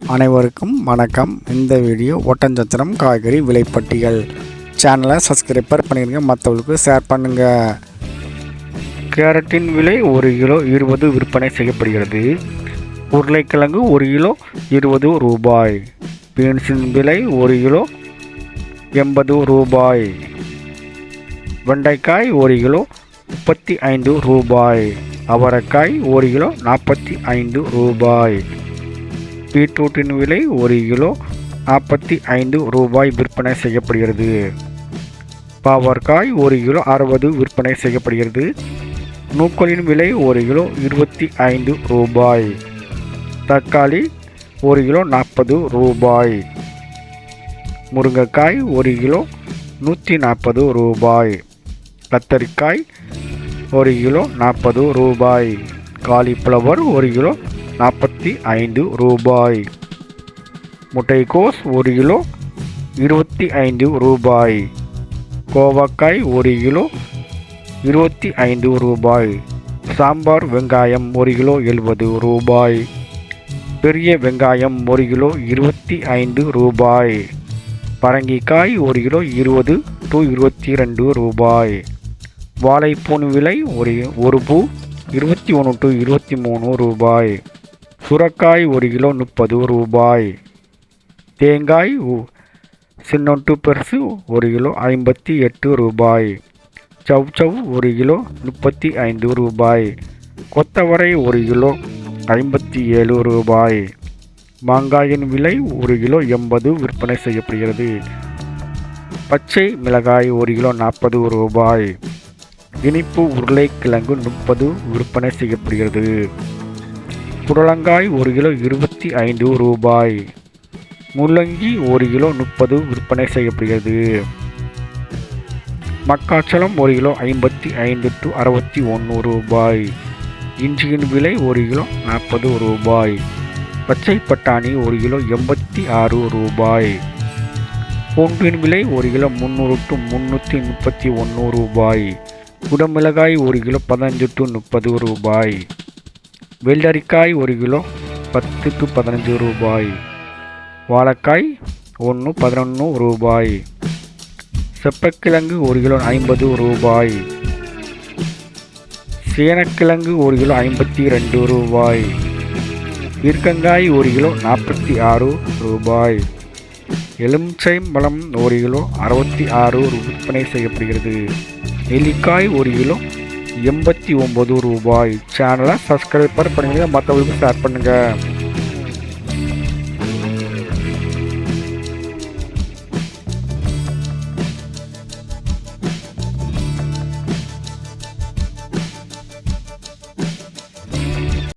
அனைவருக்கும் வணக்கம். இந்த வீடியோ ஒட்டஞ்சத்திரம் காய்கறி விலைப்பட்டியல். சேனலை சப்ஸ்கிரைபர் பண்ணிடுங்க மற்றவங்களுக்கு ஷேர் பண்ணுங்கள் கேரட்டின் விலை ஒரு கிலோ இருபது விற்பனை செய்யப்படுகிறது. உருளைக்கிழங்கு ஒரு கிலோ இருபது ரூபாய். பீன்ஸின் விலை ஒரு கிலோ எண்பது ரூபாய். வெண்டைக்காய் ஒரு கிலோ முப்பத்தி ஐந்து ரூபாய். அவரைக்காய் ஒரு கிலோ நாற்பத்தி ஐந்து ரூபாய். பீட்ரூட்டின் விலை ஒரு கிலோ நாற்பத்தி ஐந்து ரூபாய் விற்பனை செய்யப்படுகிறது. பாவற்காய் ஒரு கிலோ அறுபது விற்பனை செய்யப்படுகிறது. நூக்களின் விலை ஒரு கிலோ இருபத்தி ஐந்து ரூபாய். தக்காளி ஒரு கிலோ நாற்பது ரூபாய். முருங்கைக்காய் ஒரு கிலோ நூற்றி நாற்பது ரூபாய். கத்தரிக்காய் ஒரு கிலோ நாற்பது ரூபாய். காலிஃப்ளவர் ஒரு கிலோ நாற்பத்தி ஐந்து ரூபாய். முட்டைக்கோஸ் ஒரு கிலோ இருபத்தி ஐந்து ரூபாய். கோவக்காய் ஒரு கிலோ இருபத்தி ஐந்து ரூபாய். சாம்பார் வெங்காயம் ஒரு கிலோ எழுபது ரூபாய். பெரிய வெங்காயம் ஒரு கிலோ இருபத்தி ஐந்து ரூபாய். பரங்கிக்காய் ஒரு கிலோ இருபது டு இருபத்தி ரெண்டு ரூபாய். வாழைப்பூன் விலை ஒரு ஒரு பூ இருபத்தி ஒன்று டு இருபத்தி மூணு ரூபாய். சுரக்காய் ஒரு கிலோ முப்பது ரூபாய். தேங்காய் உ- சின்னொட்டு பெருசு ஒரு கிலோ ஐம்பத்தி எட்டு ரூபாய். சவ் சவ் ஒரு கிலோ முப்பத்தி ஐந்து ரூபாய். கொத்தவரை ஒரு கிலோ ஐம்பத்தி ஏழு ரூபாய். மாங்காயின் விலை ஒரு கிலோ எண்பது விற்பனை செய்யப்படுகிறது. பச்சை மிளகாய் ஒரு கிலோ நாற்பது ரூபாய். இனிப்பு உருளைக்கிழங்கு முப்பது விற்பனை செய்யப்படுகிறது. புடலங்காய் ஒரு கிலோ இருபத்தி ஐந்து ரூபாய். முள்ளங்கி ஒரு கிலோ முப்பது விற்பனை செய்யப்படுகிறது. மக்காச்சலம் ஒரு கிலோ ஐம்பத்தி ஐந்து டு அறுபத்தி ஒன்று ரூபாய். இஞ்சியின் விலை ஒரு கிலோ நாற்பது ரூபாய். பச்சை பட்டாணி ஒரு கிலோ எண்பத்தி ஆறு ரூபாய். பூண்டின் விலை ஒரு கிலோ முந்நூறு டு முந்நூற்றி முப்பத்தி ஒன்று ரூபாய். குடமிளகாய் ஒரு கிலோ பதினஞ்சு டு முப்பது ரூபாய். வெள்ளரிக்காய் ஒரு கிலோ பத்து டு பதினஞ்சு ரூபாய். வாழைக்காய் ஒன்று பதினொன்று ரூபாய். செப்பக்கிழங்கு ஒரு கிலோ ஐம்பது ரூபாய். சேனக்கிழங்கு ஒரு கிலோ ஐம்பத்தி ரெண்டு ரூபாய். பீர்க்கங்காய் ஒரு கிலோ நாற்பத்தி ஆறு ரூபாய். எலுமிச்சை பழம் ஒரு கிலோ அறுபத்தி ஆறு விற்பனை செய்யப்படுகிறது. நெல்லிக்காய் ஒரு கிலோ எண்பத்தி ஒம்பது ரூபாய். சேனலை சப்ஸ்கிரைப் பண்ணுங்கள் மற்றவங்களுக்கு ஷேர் பண்ணுங்கள்